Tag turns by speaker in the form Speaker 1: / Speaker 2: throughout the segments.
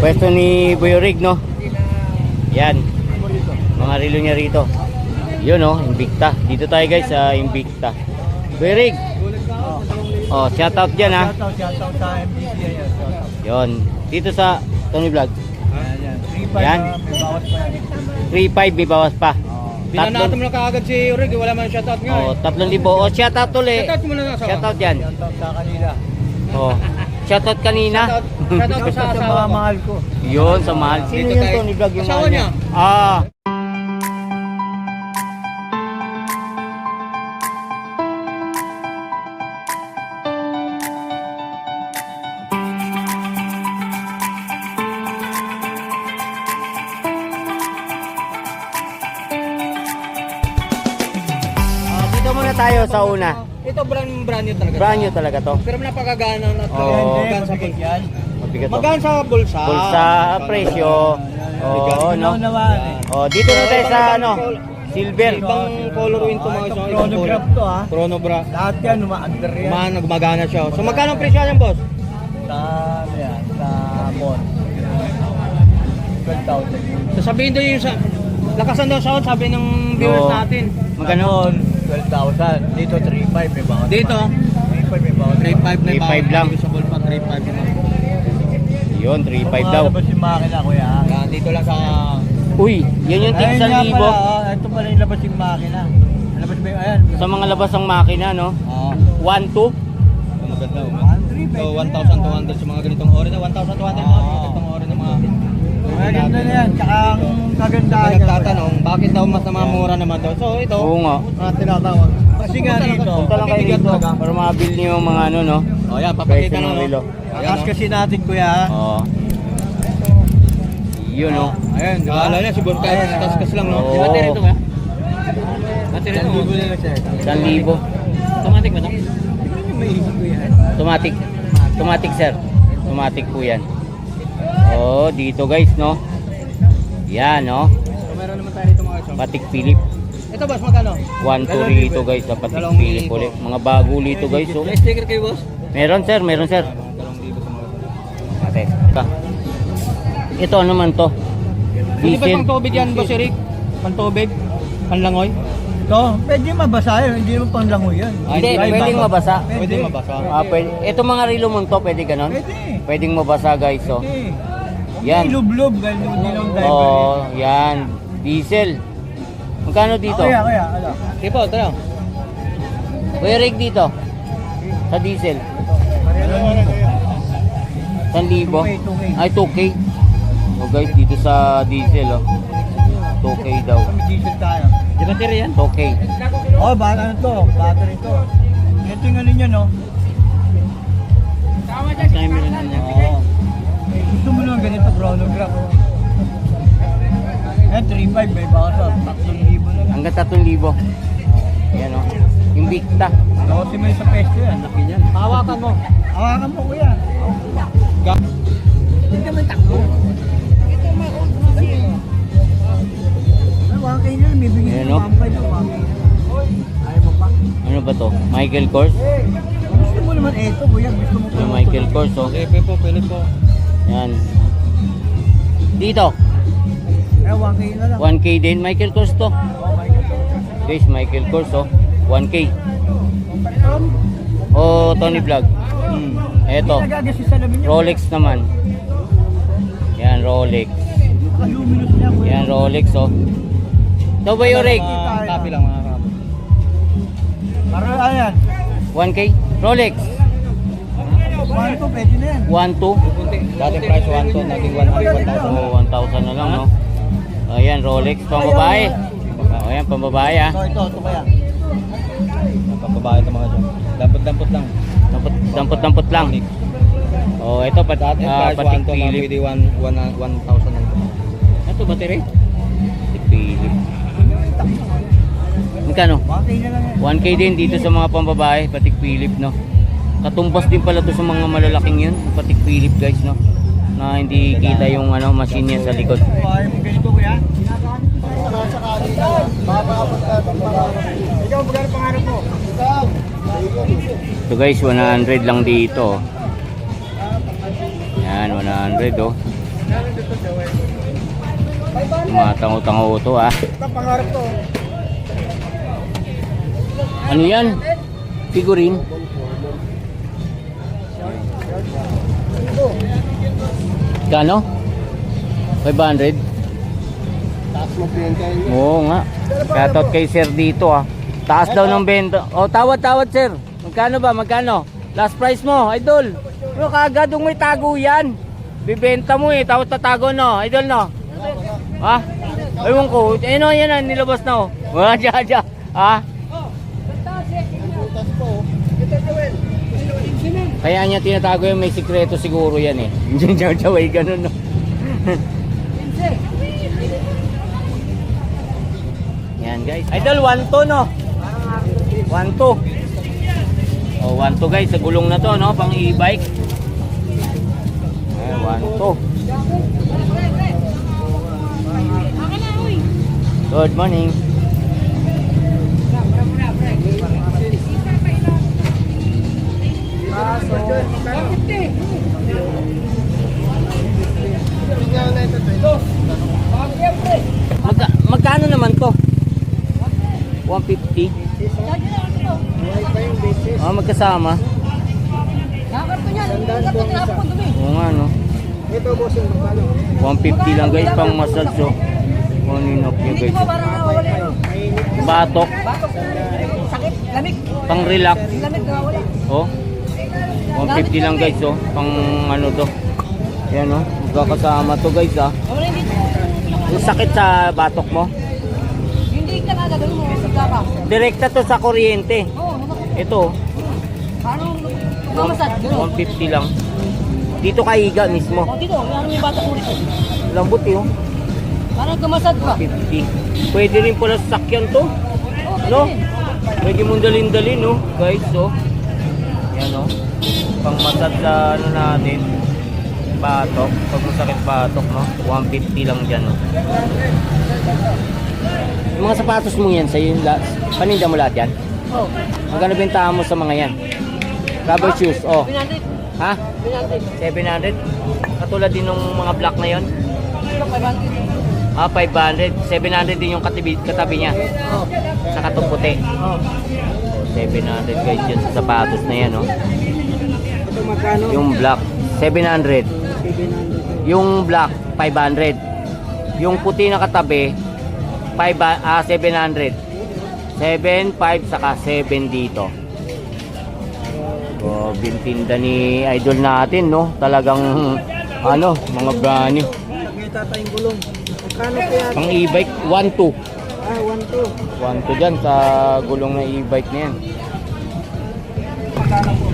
Speaker 1: Pwesto ni Boy Rig, no? Yan. Mga relo niya rito. Yun, no? Invicta. Dito tayo guys sa Invicta. Boy Rig. Oh, shout out dyan, ha?
Speaker 2: Shoutout, shoutout sa MDC yan. Shoutout.
Speaker 1: Yun. Dito sa Tony Vlog.
Speaker 2: Yan. 3-5
Speaker 1: Yan.
Speaker 2: na, may bawas pa yan.
Speaker 1: 3.5 may bawas pa.
Speaker 2: Oo.
Speaker 3: Binanato mo na kaagad si Rig, wala man shoutout nga.
Speaker 1: Oh, 3,000. Oh, shout out ulit.
Speaker 3: Shoutout mo na sa asawa.
Speaker 1: Shout out yan.
Speaker 2: Shoutout sa kanila.
Speaker 1: Oh. Shout out kanina.
Speaker 3: Shoutout, shoutout ko sa
Speaker 2: Shoutout sa
Speaker 3: asawa ko.
Speaker 2: mahal ko.
Speaker 1: Yun, sa mahal. Sino
Speaker 3: Dito
Speaker 1: yung
Speaker 3: tayo.
Speaker 1: Tony Vlog yung
Speaker 3: Asawa
Speaker 1: mahal
Speaker 3: niya?
Speaker 1: Ah. Ah, Dito muna tayo sa una.
Speaker 3: Ito brand brand new talaga.
Speaker 1: Brand new talaga to.
Speaker 3: Pero napakagana na to.
Speaker 2: Yan,
Speaker 3: Magaan sa bulsa.
Speaker 2: yan.
Speaker 1: Mabigat to.
Speaker 3: Magaan sa bulsa.
Speaker 1: Bulsa, presyo. Oo, no? Oh, dito na tayo sa ano, silver.
Speaker 3: Ibang color win to
Speaker 2: Ah,
Speaker 3: mga
Speaker 2: ito,
Speaker 3: isang
Speaker 2: chronograph to, ah.
Speaker 3: Chronobra.
Speaker 2: Lahat yan, uma-under yan.
Speaker 3: Man, gumagana siya. So magkano ang presyo niyan, boss?
Speaker 2: Sa, ano yan, sa Mon. 12,000.
Speaker 3: So sabihin daw yung sa lakasan daw sound sabi ng viewers natin.
Speaker 1: Magkano?
Speaker 2: Mon, 12,000. Dito, 3,500 may bawas.
Speaker 3: Dito,
Speaker 2: 3,500 may bawas.
Speaker 3: 3.5 na
Speaker 1: 3.5 lang.
Speaker 3: Sa bulsa 3.5 yun.
Speaker 1: Yun, 3.5 daw.
Speaker 2: Lumalabas yung makina, kuya.
Speaker 3: Yan, dito lang sa
Speaker 1: Uy, yan yung tig
Speaker 2: Ayun nga
Speaker 1: 1,000.
Speaker 2: pala, ah, ito pala yung labas yung makina. Labas ba yung, ayan.
Speaker 1: Sa mga labas ng makina, no?
Speaker 3: Ah,
Speaker 1: 1,2.
Speaker 3: maganda. oh.
Speaker 2: 1,300,
Speaker 3: So,
Speaker 2: pwede
Speaker 3: 1,200 sa mga ganitong ori na 1,200 mga ganitong ori ng mga
Speaker 2: Mga ganda na yan. Tsaka ang niya.
Speaker 3: nagtatanong, bakit daw mas namamura naman daw? So, ito,
Speaker 1: Oo nga.
Speaker 3: mga tinatawag.
Speaker 2: Kasi nga rito,
Speaker 1: Punta lang kayo dito
Speaker 3: talaga.
Speaker 1: para makabil niyo yung mga ano, no?
Speaker 3: Oh, yan,
Speaker 1: Presyo
Speaker 3: papakita
Speaker 1: ng
Speaker 3: na, no?
Speaker 1: relo.
Speaker 3: Ayan,
Speaker 2: Akas
Speaker 3: no?
Speaker 2: kasi natin kuya.
Speaker 1: Oo. Yun, no?
Speaker 2: Ayun, di ba?
Speaker 3: Akala niya, siguro kahit kaskas lang, no?
Speaker 1: Oo.
Speaker 3: Di ba, Terry, ito ba? Battery
Speaker 2: Isang
Speaker 3: ito.
Speaker 2: libo na lang siya.
Speaker 1: 1,000.
Speaker 3: Automatic ba ito?
Speaker 2: Isip ko yan.
Speaker 1: Automatic. Automatic, sir. Automatic po yan. Oh, dito guys, no? Yan, no?
Speaker 3: So, meron naman tayo dito mga isang.
Speaker 1: Patik Philip.
Speaker 3: Ito, boss, magkano?
Speaker 1: 1 to rito guys, sa Patik
Speaker 3: Dalawang
Speaker 1: Philip
Speaker 3: libo.
Speaker 1: ulit. Mga bago dito guys, oh.
Speaker 3: May sticker kayo, boss?
Speaker 1: Meron, sir. Meron, sir. Ate. Ka. Ito ano naman to?
Speaker 3: Hindi ba
Speaker 1: Diesel.
Speaker 3: pang tubig yan, boss Eric? Pang tubig? Panlangoy?
Speaker 2: Ito, pwede mabasa yun. Hindi naman pang langoy yan.
Speaker 1: Hindi,
Speaker 2: Ay,
Speaker 1: pwedeng
Speaker 2: baka-
Speaker 1: mabasa.
Speaker 3: Pwede mabasa.
Speaker 1: Ah, pwede. Ito mga relo mong to, pwede ganon?
Speaker 2: Pwede.
Speaker 1: Pwedeng mabasa guys, oh.
Speaker 2: Pwede.
Speaker 1: Yan.
Speaker 2: May lublob. Ganun din ang diaper.
Speaker 1: Oh, yan. Diesel. Magkano dito?
Speaker 2: Ah, Kuya, kuya, ano?
Speaker 3: Tipo, ito lang.
Speaker 1: Kuya Rick dito. Sa diesel.
Speaker 2: 2K, 2K.
Speaker 1: Ay, 2K. So guys, dito sa diesel, oh. 2K daw.
Speaker 2: Kami diesel tayo.
Speaker 3: Di ba, yan?
Speaker 1: 2K.
Speaker 2: Oh, bata ano to? Battery to. Ito yung ano niya, no?
Speaker 3: Timer na niya.
Speaker 2: Oo. Eh, gusto mo naman ganito, chronograph. oh. Eh, 3.5 may baka sa 3,000 na lang.
Speaker 1: Hanggang 3,000. Yan, oh. Yung Victa.
Speaker 2: Kasi may sa pesto yan. Laki niyan.
Speaker 3: Hawakan mo.
Speaker 2: Hawakan mo, kuya.
Speaker 3: Ga-
Speaker 2: Hindi ka may takbo. Hawakan kayo na, may bigay
Speaker 1: Ayan,
Speaker 2: ng
Speaker 1: no?
Speaker 2: 1.5 to. Ayaw mo pa?
Speaker 1: Ano ba to? Michael Kors?
Speaker 2: Gusto mo naman eto, kuya. Gusto mo
Speaker 1: Yung Michael Kors, oh.
Speaker 3: Pepe po, Philip po.
Speaker 1: Yan. Dito.
Speaker 2: Eh, 1K na lang.
Speaker 1: 1K din. Michael Kors to.
Speaker 2: Oh.
Speaker 1: Guys, Michael Kors, oh. 1K.
Speaker 2: Um,
Speaker 1: Oh, Tony Vlog.
Speaker 3: Hmm.
Speaker 1: Eto. Rolex naman. Yan, Rolex. Yan, Rolex, oh. Ito ba yung rig?
Speaker 3: Mga copy lang, mga copy.
Speaker 2: Para ano yan?
Speaker 1: 1K? Rolex.
Speaker 2: 1 to, pwede na yan.
Speaker 1: 1, 2.
Speaker 3: Dati price 1 to, naging 100, 1,000.
Speaker 1: Oh, 1,000 na lang, no? Ayan, Rolex. Pambabae. Ayan, pambabae, ah.
Speaker 2: Ito, ito, ito kaya.
Speaker 3: Papabahay ito mga dyan. Dampot-dampot lang.
Speaker 1: Dampot, dampot, dampot lang. Oh, ito, pat,
Speaker 3: Dati price
Speaker 1: patik
Speaker 3: 1 to, mga
Speaker 1: Philip.
Speaker 3: pwede 1,000 lang. Ito, battery?
Speaker 1: Patik Philip. Magkano?
Speaker 2: 1K na lang yan.
Speaker 1: 1K din dito sa mga pambabae, Patik Philip, no? Katumbas din pala to sa mga malalaking yun, Patik Philip, guys, no? Na hindi kita yung ano, machine niya sa likod.
Speaker 2: Mo ganito, kuya? Ikaw, magkano mo?
Speaker 1: So guys, 100 lang dito. Yan, 100 oh. Tumatango-tango to ah.
Speaker 2: Pangarap to.
Speaker 1: Ano yan? Figurine? Kano? 500?
Speaker 2: Taas mo benta yun.
Speaker 1: Oo nga. Shoutout kay sir dito ah. Taas daw ng benta. Oh, tawad tawad sir. Magkano ba? Magkano? Last price mo, idol. Pero kagad may tago yan. Bibenta mo eh, tapos tatago no, idol no. Ha? Ewan ko, eh no, yan na, nilabas na oh. Wala dyan, dyan. Ha? Kaya niya tinatago yung may sikreto siguro yan eh. Yung jawjaway ganun no. yan guys. Idol, 1 to no. 1 to. Oh, 1 to guys, sa gulong na to no, pang e-bike. Eh, 1 to. Good morning. Magka, magkano naman to? 150. Ah, magkasama. Oo nga no.
Speaker 2: Ito, magkano?
Speaker 1: 150 lang guys pang massage oh. Kuninok nyo guys. Batok,
Speaker 4: Sakit, lamig,
Speaker 1: pang relax.
Speaker 4: lamig nawawala.
Speaker 1: Oh. 150 lang guys oh. Pang ano to. Yan oh. Magkakasama to guys ah. Yung sakit sa batok mo.
Speaker 4: Hindi ka na gagawin mo, sigla ka.
Speaker 1: Direkta to sa kuryente. Ito
Speaker 4: mamasad? Gano'n.
Speaker 1: 150 lang. Dito ka higa mismo.
Speaker 4: O dito, ano yung bata rito?
Speaker 1: Lambot eh oh.
Speaker 4: Parang gumasad.
Speaker 1: 50. Pwede rin pala sa sakyan to. No? Pwede mong dalin-dalin, no? Guys, oh. Yan, oh. Pang massage sa ano natin. Batok. Pag masakit batok, no? 150 lang dyan, no? Yung mga sapatos mo yan, sa'yo yung la- paninda mo lahat yan?
Speaker 4: Oo.
Speaker 1: Magkano bentahan mo sa mga yan? Rubber shoes, oh.
Speaker 4: 300.
Speaker 1: Ha?
Speaker 4: 300.
Speaker 1: 700? Katulad din ng mga black na yon.
Speaker 4: 500.
Speaker 1: Ah, 500. 700 din yung katabi, katabi niya.
Speaker 4: Oo.
Speaker 1: Sa katong puti.
Speaker 4: Oo.
Speaker 1: 700 guys yan sa sapatos na yan, oh.
Speaker 2: Ito, magkano?
Speaker 1: Yung black, 700.
Speaker 2: 700.
Speaker 1: Yung black, 500. Yung puti na katabi, 5, ah, 700. 7, 5, saka 7 dito. So, bintinda ni idol natin, no? Talagang, ano, mga brand new.
Speaker 2: Nakita tayong gulong.
Speaker 1: Pang e-bike, 1, 2.
Speaker 2: Ah, 1, 2.
Speaker 1: 1, 2 dyan sa gulong na e-bike na yan.
Speaker 2: Magkano po?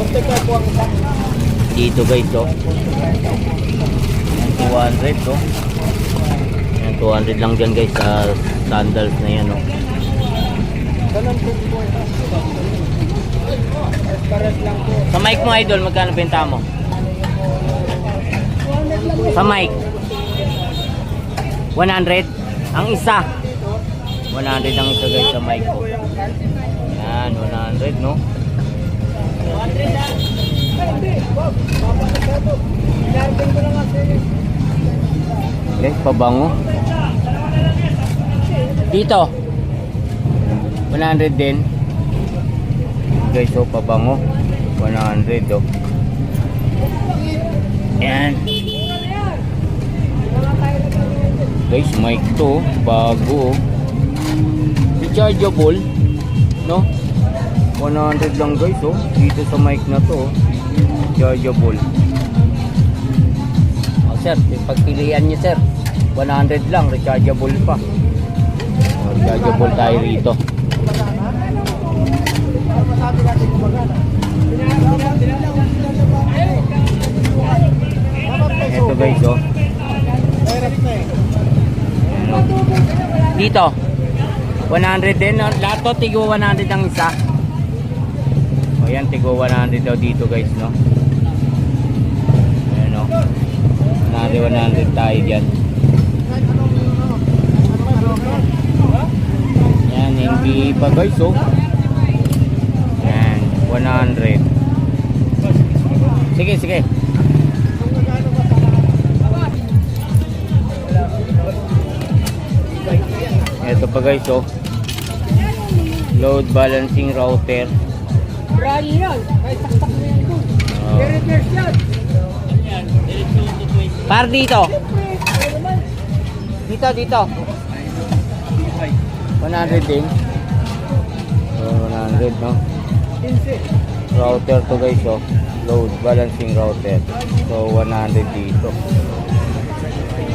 Speaker 2: 45 po ang isa.
Speaker 1: Dito guys, oh. 200, oh. Yan, 200 lang dyan guys sa sandals na yan, oh. Sa mic mo, idol, magkano benta mo? Sa mic? 100? Ang isa? 100 ang isa guys sa mic. Yan, 100 no? Guys, pabango. Dito. 100 din. Guys, oh, pabango. 100 oh. Yan. Guys, mic to, bago. Rechargeable, no? 100 lang guys oh. Dito sa mic na to. Rechargeable. Oh, sir, pagpilian niyo sir. 100 lang, rechargeable pa. Oh, rechargeable tayo rito. Ito guys oh. Dito. 100 din. Lahat to tigo 100 ang isa. O yan, tigo 100 daw dito guys, no? Ayan o. 100, 100 tayo dyan. Yan, hindi pa guys, oh. Yan, 100. Sige, sige. To guys oh. Load balancing router.
Speaker 4: Brali yan. May saksak na yan doon.
Speaker 1: Oh.
Speaker 4: I-reverse yan.
Speaker 1: Par dito. Dito, dito. 100 din. Oh, 100 no. Router to guys oh. Load balancing router. So 100 dito.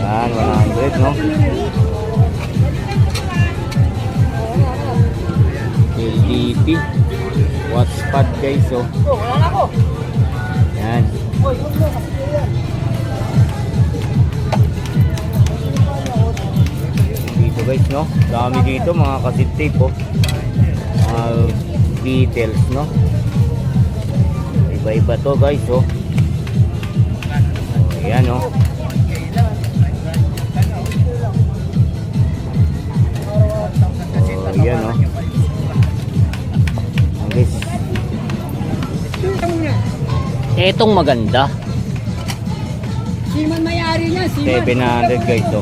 Speaker 1: Yan, 100 no. LDP. Pad guys oh.
Speaker 4: Oh, wala na ako.
Speaker 1: Yan. Dito guys no dami dito mga kasit tape oh mga Beatles no iba iba to guys oh oh oh oh yan oh etong maganda
Speaker 4: Siman may-ari niya, Siman.
Speaker 1: 700 guys oh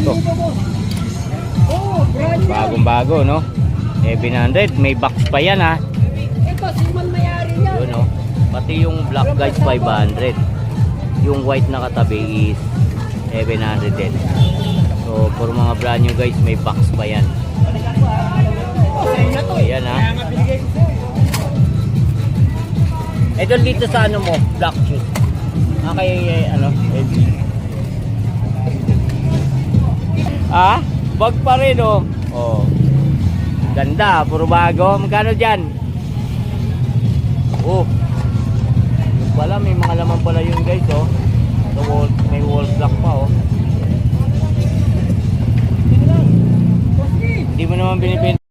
Speaker 1: to
Speaker 4: Oo, brali yan.
Speaker 1: bagong bago no 700 may box pa yan ha
Speaker 4: Ito, Siman may-ari niya.
Speaker 1: Yun oh. Pati yung black guys 500. Yung white na katabi is 700 din. So for mga brand new guys may box pa yan. Ayan ha. Ito dito sa ano mo, black shoes. Ah, kay eh, ano, LG. Ah, bag pa rin oh. Oh. Ganda, puro bago. Magkano dyan? Oh. Pala, may mga laman pala yun guys, oh. Sa wall, may wall block pa, oh. Hindi mo naman binibenta.